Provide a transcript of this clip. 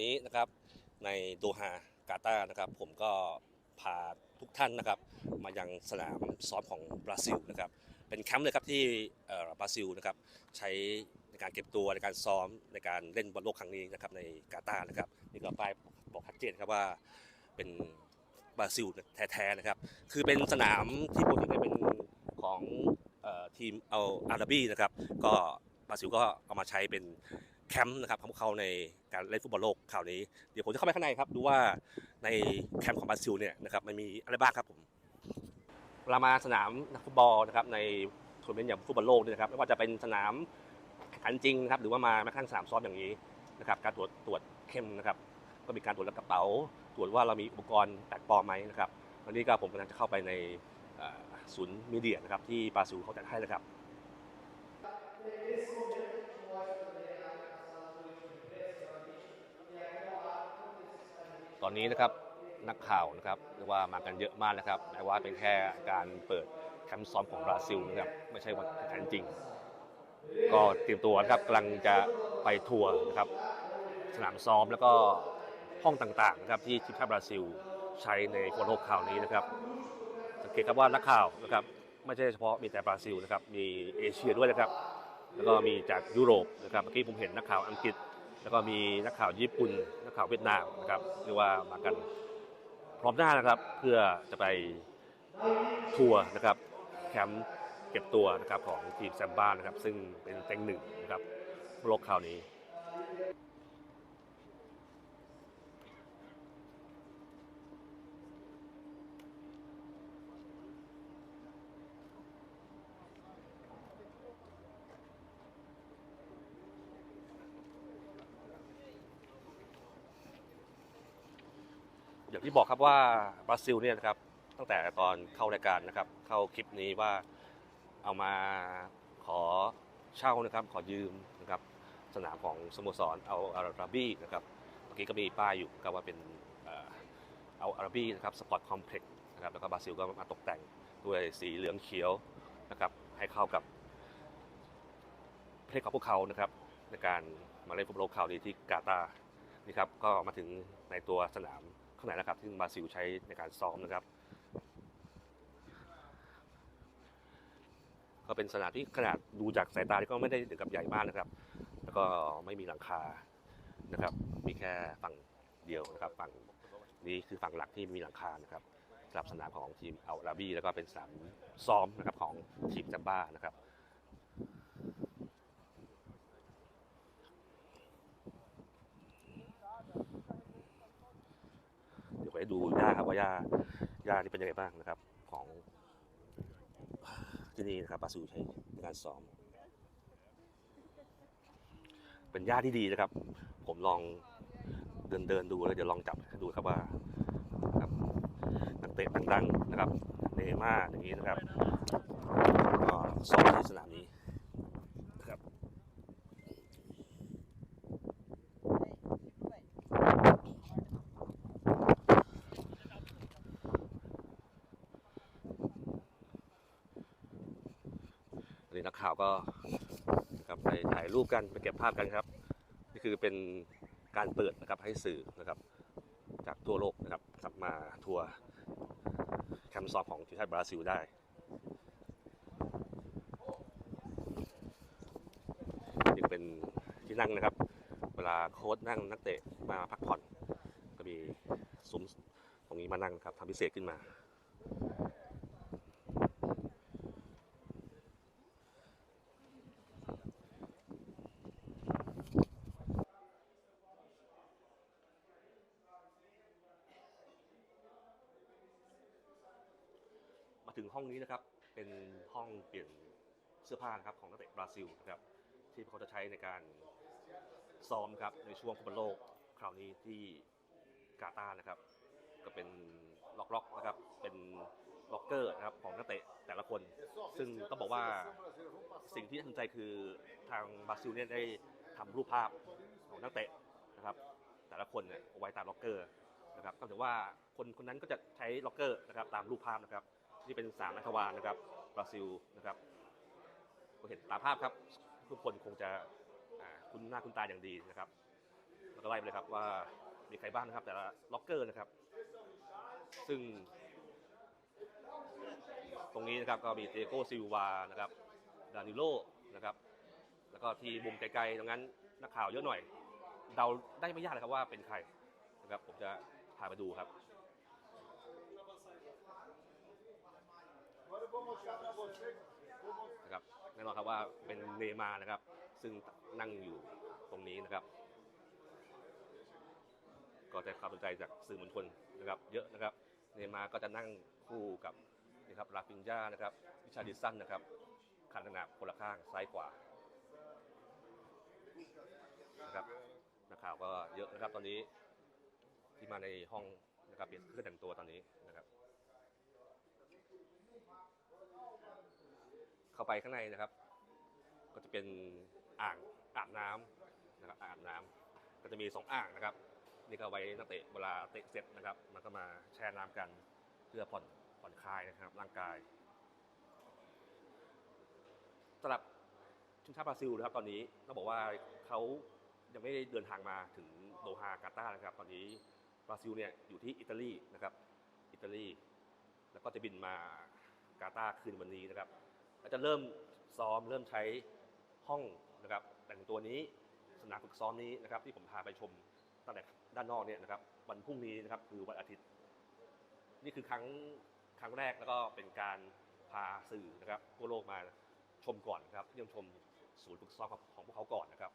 นี้นะครับในโดฮากาตาร์นะครับ ผมก็พาทุกท่านนะครับ มายังสนามซ้อมของบราซิลนะครับ เป็นแคมป์เลยครับที่เอ่อบราซิลนะครับใช้ในการเก็บตัวในการซ้อมในการเล่นบอลโลกครั้งนี้นะครับในกาตาร์นะครับนี่ก็ป้ายบอกชัดเจนครับว่าเป็นบราซิลแท้ๆนะครับ คือเป็นสนามที่ปกติเป็นของเอ่อทีมเอาอาราบีนะครับ ก็บราซิลก็เอามาใช้เป็น แคมป์นะครับของพวกเขาในการเล่นฟุตบอลโลกคราวนี้ เดี๋ยวผมจะเข้าไปข้างในครับ ดูว่าในแคมป์ของบราซิลเนี่ยนะครับมันมีอะไรบ้างครับผมเวลามาสนามนักฟุตบอลนะครับในทัวร์นาเมนต์อย่างฟุตบอลโลกเนี่ยนะครับไม่ว่าจะเป็นสนามแข่งขันจริงนะครับหรือว่ามาแม้กระทั่งสนามซ้อมอย่างนี้นะครับการตรวจตรวจเข้มนะครับ ก็มีการตรวจกระเป๋า ตรวจว่าเรามีอุปกรณ์แปลกปลอมไหมนะครับวันนี้ก็ผมกำลังจะเข้าไปในศูนย์มีเดียนะครับที่บราซิลเขาจัดให้นะครับ ตอนนี้นะครับนักข่าวนะครับเรียกว่ามากันเยอะมากนะครับแม้ว่าเป็นแค่การเปิดแคมป์ซ้อมของบราซิลนะครับไม่ใช่วันแข่งขันจริง ก็เตรียมตัวนะครับกำลังจะไปทัวร์นะครับสนามซ้อมแล้วก็ห้องต่างๆนะครับที่ทีมชาติบราซิลใช้ในฟุตบอลโลกคราวนี้นะครับสังเกตครับว่านักข่าวนะครับไม่ใช่เฉพาะมีแต่บราซิลนะครับมีเอเชียด้วยนะครับแล้วก็มีจากยุโรปนะครับเมื่อกี้ผมเห็นนักข่าวอังกฤษ แล้วก็มีนักข่าวญี่ปุ่น นักข่าวเวียดนามนะครับเรียกว่ามากันพร้อมหน้านะครับ เพื่อจะไปทัวร์นะครับแคมป์เก็บตัวนะครับของทีมแซมบ้านะครับ ซึ่งเป็นเต็งหนึ่งนะครับโลกคราวนี้ ที่บอกครับว่าบราซิลเนี่ยนะครับตั้งแต่ตอนเข้ารายการนะครับ เข้าคลิปนี้ว่าเอามาขอเช่านะครับขอยืมนะครับสนามของสโมสรเอาอาราบีนะครับเมื่อกี้ก็มีป้ายอยู่นะครับว่าเป็นเออเอาอาราบีนะครับสปอร์ตคอมเพล็กซ์นะครับแล้วก็บราซิลก็มาตกแต่งด้วยสีเหลืองเขียวนะครับให้เข้ากับประเทศของพวกเขานะครับในการมาเล่นฟุตบอลโลกคราวนี้ที่กาตาร์นี่ครับก็มาถึงในตัวสนาม ข้างในะครับที่บราซิลใช้ในการซ้อมนะครับ ก็เป็นสนามที่ขนาดดูจากสายตาก็ไม่ได้ถึงกับใหญ่มากนะครับ แล้วก็ไม่มีหลังคานะครับ มีแค่ฝั่งเดียวนะครับ ฝั่งนี้คือฝั่งหลักที่มีหลังคานะครับสำหรับสนามของทีมอัลอาบีแล้วก็เป็นสนามซ้อมนะครับของทีมจัมบ้านะครับ เดี๋ยวไปดูหญ้าครับว่าหญ้าหญ้านี่เป็นยังไงบ้างนะครับ ของที่นี่นะครับบราซิลใช้ในการซ้อม เป็นหญ้าที่ดีนะครับ ผมลองเดินเดินดูแล้วเดี๋ยวลองจับดูครับว่าครับนักเตะดังๆนะครับเนม่าอย่างนี้นะครับก็ซ้อมที่สนามนี้นะครับ วั นี้นักข่าวก็นะครับไปถ่ายรูปกันไปเก็บภาพกันครับ นี่คือเป็นการเปิดนะครับให้สื่อนะครับ จากทั่วโลกนะครับกลับมาทัวร์แคมป์ซ้อมของทีมชาติบราซิลได้นี่เป็นที่นั่งนะครับ เวลาโค้ชนั่งนักเตะมาพักผ่อน ก็มีซุ้มตรงนี้มานั่งครับทำพิเศษขึ้นมา ถึงห้องนี้นะครับ เป็นห้องเปลี่ยนเสื้อผ้าครับของนักเตะบราซิลนะครับที่เขาจะใช้ในการซ้อมครับในช่วงฟุตบอลโลกคราวนี้ที่กาตาร์นะครับ ก็เป็นล็อกๆนะครับเป็นล็อกเกอร์นะครับของนักเตะแต่ละคน ซึ่งต้องบอกว่าสิ่งที่น่าสนใจคือทางบราซิลเนี่ยได้ทำรูปภาพของนักเตะนะครับแต่ละคนเนี่ยเอาไว้ตามล็อกเกอร์นะครับก็ถือว่าคนคนนั้นก็จะใช้ล็อกเกอร์นะครับตามรูปภาพนะครับ นี่เป็นสามนักวาลนะครับบราซิลนะครับก็เห็นตามภาพครับ ทุกคนคงจะคุ้นหน้าคุ้นตาอย่างดีนะครับแล้วก็ก็ไล่ไปเลยครับว่ามีใครบ้างนะครับแต่ละล็อกเกอร์นะครับ ซึ่ง ตรงนี้นะครับก็มีเตโกซิลวานะครับดานิโลนะครับแล้วก็ที่มุมไกลๆตรงนั้นนักข่าวเยอะหน่อย เดาได้ไม่ยากเลยครับว่าเป็นใครนะครับผมจะพาไปดูครับ นะครับแน่นอนครับว่าเป็นเนย์มานะครับ ซึ่งนั่งอยู่ตรงนี้นะครับ ก็ได้ความสนใจจากสื่อมวลชนนะครับ เยอะนะครับ เนย์มาก็จะนั่งคู่กับนี่ครับลาฟินญานะครับวิชาดิสันนะครับขันขนาดคนละข้างซ้ายขวานะครับนักข่าวก็เยอะนะครับตอนนี้ที่มาในห้องนะครับเปลี่ยนเครื่องแต่งตัวตอนนี้นะครับ เข้าไปข้างในนะครับ ก็จะเป็นอ่างอาบน้ำนะครับอ่างอาบน้ำก็จะมีสองอ่างนะครับ นี่ก็ไว้นักเตะเวลาเตะเสร็จนะครับ มันก็มาแช่น้ำกันเพื่อผ่อนผ่อนคลายนะครับ ร่างกายสำหรับทีมชาติบราซิลนะครับตอนนี้ต้องบอกว่าเขายังไม่ได้เดินทางมาถึงโดฮากาตาร์นะครับ ตอนนี้บราซิลเนี่ยอยู่ที่อิตาลีนะครับ อิตาลี แล้วก็จะบินมากาตาร์คืนวันนี้นะครับ ก็จะเริ่มซ้อมเริ่มใช้ห้องนะครับแต่งตัวนี้สนามฝึกซ้อมนี้นะครับที่ผมพาไปชมตั้งแต่ด้านนอกเนี่ยนะครับวันพรุ่งนี้นะครับคือวันอาทิตย์ นี่คือครั้งครั้งแรกแล้วก็เป็นการพาสื่อนะครับทั่วโลกมาชมก่อนนะครับเยี่ยมชมศูนย์ฝึกซ้อมของพวกเขาก่อนนะครับ